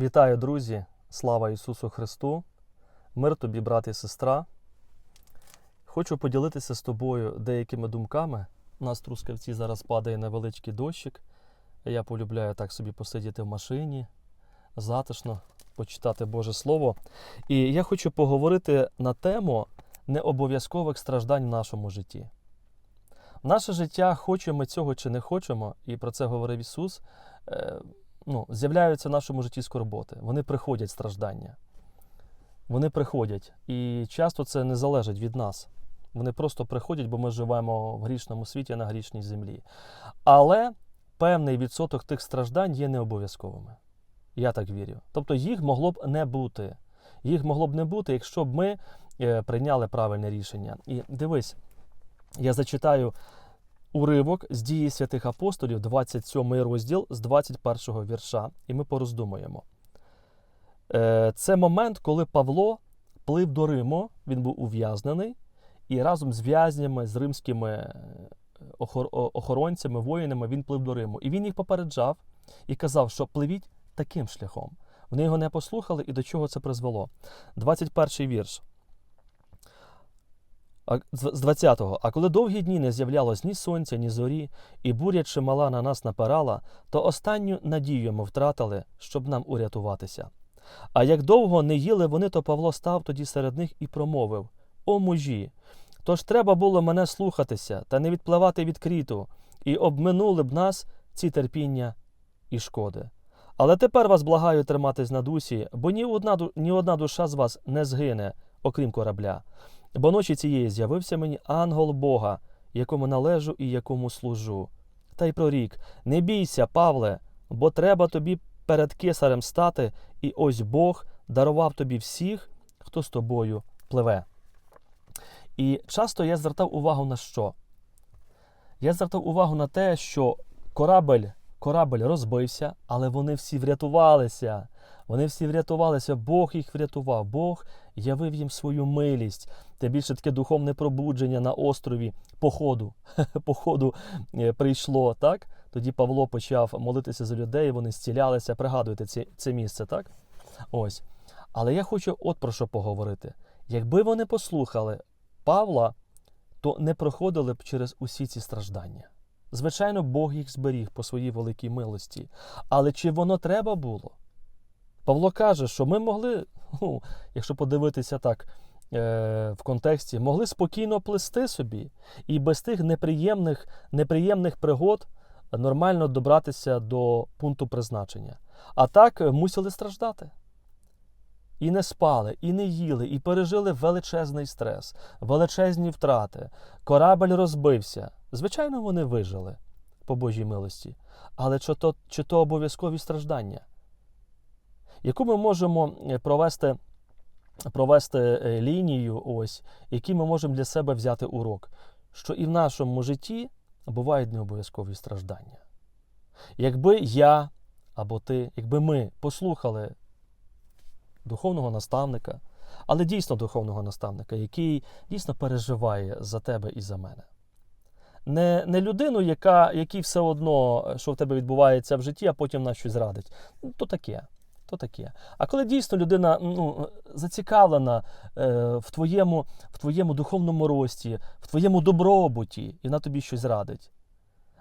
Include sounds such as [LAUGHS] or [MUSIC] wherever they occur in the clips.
Вітаю, друзі! Слава Ісусу Христу! Мир тобі, брат і сестра. Хочу поділитися з тобою деякими думками. У нас в Трускавці зараз падає невеличкий дощик. Я полюбляю так собі посидіти в машині, затишно почитати Боже Слово. І я хочу поговорити на тему необов'язкових страждань в нашому житті. Наше життя, хочемо ми цього чи не хочемо, і про це говорив Ісус. Ну, з'являються в нашому житті скорботи. Вони приходять страждання. Вони приходять. І часто це не залежить від нас. Вони просто приходять, бо ми живемо в грішному світі на грішній землі. Але певний відсоток тих страждань є необов'язковими. Я так вірю. Тобто їх могло б не бути. Їх могло б не бути, якщо б ми е, прийняли правильне рішення. І дивись, я зачитаю уривок з дії святих апостолів, 27 розділ з 21 вірша, і ми пороздумуємо. Е, Це момент, коли Павло плив до Риму, він був ув'язнений, і разом з в'язнями, з римськими е, охоронцями, воїнами він плив до Риму. І він їх попереджав і казав, що пливіть таким шляхом. Вони його не послухали, і до чого це призвело. 21 вірш. З 20-го. А коли довгі дні не з'являлось ні сонця, ні зорі, і буря чимала на нас напирала, то останню надію ми втратили, щоб нам урятуватися. А як довго не їли вони, то Павло став тоді серед них і промовив: О мужі! Тож треба було мене слухатися та не відпливати від кріту, і обминули б нас ці терпіння і шкоди. Але тепер вас благаю триматись на дусі, бо ні одна, ні одна душа з вас не згине, окрім корабля. Бо ночі цієї з'явився мені ангел Бога, якому належу і якому служу. Та й прорік: Не бійся, Павле, бо треба тобі перед кесарем стати, і ось Бог дарував тобі всіх, хто з тобою пливе. І часто я звертав увагу на що? Я звертав увагу на те, що корабель, корабель розбився, але вони всі врятувалися. Вони всі врятувалися, Бог їх врятував, Бог явив їм свою милість. Те більше таке духовне пробудження на острові по ходу, [LAUGHS] по ходу е, прийшло, так? Тоді Павло почав молитися за людей, вони зцілялися. Пригадуєте це, це місце, так? Ось. Але я хочу от про що поговорити. Якби вони послухали Павла, то не проходили б через усі ці страждання. Звичайно, Бог їх зберіг по своїй великій милості. Але чи воно треба було? Павло каже, що ми могли, ну, якщо подивитися так е, в контексті, могли спокійно плести собі і без тих неприємних, неприємних пригод нормально добратися до пункту призначення. А так е, мусили страждати. І не спали, і не їли, і пережили величезний стрес, величезні втрати. Корабель розбився. Звичайно, вони вижили по Божій милості. Але чи то, чи то обов'язкові страждання? Яку ми можемо е, провести, провести е, лінію, ось, який ми можемо для себе взяти урок, що і в нашому житті бувають необов'язкові страждання. Якби я або ти, якби ми послухали духовного наставника, але дійсно духовного наставника, який дійсно переживає за тебе і за мене. Не, не людину, яка, якій все одно, що в тебе відбувається в житті, а потім нас щось зрадить. Ну, То таке. То таке. А коли дійсно людина ну, зацікавлена е, в, твоєму, в твоєму духовному рості, в твоєму добробуті, і вона тобі щось радить.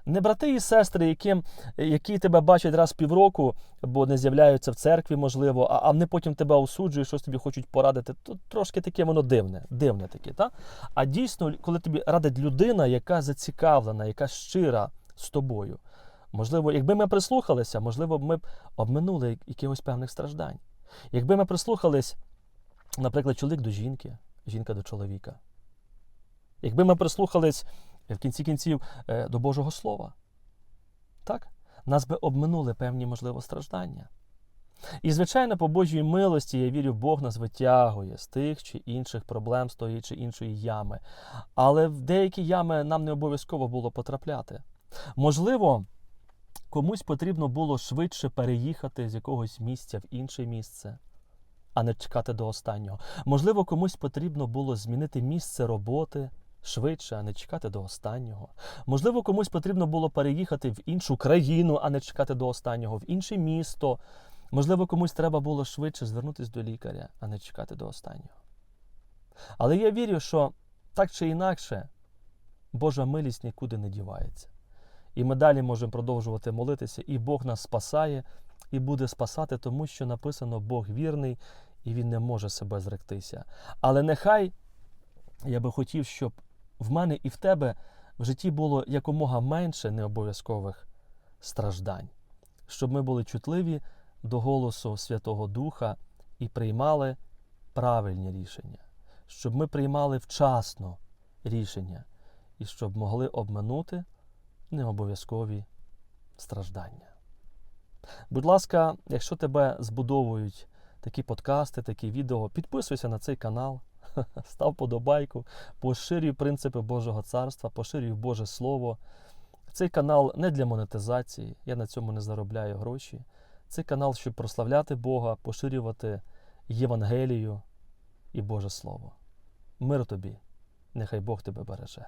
Не брати і сестри, яким, які тебе бачать раз півроку, бо не з'являються в церкві, можливо, а, а вони потім тебе осуджують, щось тобі хочуть порадити. То трошки таке воно дивне, дивне таке. Та? А дійсно, коли тобі радить людина, яка зацікавлена, яка щира з тобою. Можливо, якби ми прислухалися, можливо, ми б обминули якихось певних страждань. Якби ми прислухались, наприклад, чоловік до жінки, жінка до чоловіка. Якби ми прислухались в кінці кінців е, до Божого Слова, так? нас би обминули певні, можливо, страждання. І, звичайно, по Божій милості, я вірю, Бог нас витягує з тих чи інших проблем, з тої чи іншої ями. Але в деякі ями нам не обов'язково було потрапляти. Можливо, комусь потрібно було швидше переїхати з якогось місця в інше місце, а не чекати до останнього. Можливо, комусь потрібно було змінити місце роботи швидше, а не чекати до останнього. Можливо, комусь потрібно було переїхати в іншу країну, а не чекати до останнього, в інше місто, Можливо, комусь треба було швидше звернутися до лікаря, а не чекати до останнього. Але я вірю, що так чи інакше Божа милість нікуди не дівається. І ми далі можемо продовжувати молитися, і Бог нас спасає, і буде спасати, тому що написано Бог вірний, і Він не може себе зректися. Але нехай я би хотів, щоб в мене і в тебе в житті було якомога менше необов'язкових страждань, щоб ми були чутливі до голосу Святого Духа і приймали правильні рішення, щоб ми приймали вчасно рішення. І щоб могли обминути необов'язкові страждання. Будь ласка, якщо тебе збудовують такі подкасти, такі відео, підписуйся на цей канал, [LAUGHS] став подобайку, поширюй принципи Божого царства, поширюй Боже Слово. Цей канал не для монетизації, я на цьому не заробляю гроші. Цей канал, щоб прославляти Бога, поширювати Євангелію і Боже Слово. Мир тобі, нехай Бог тебе береже.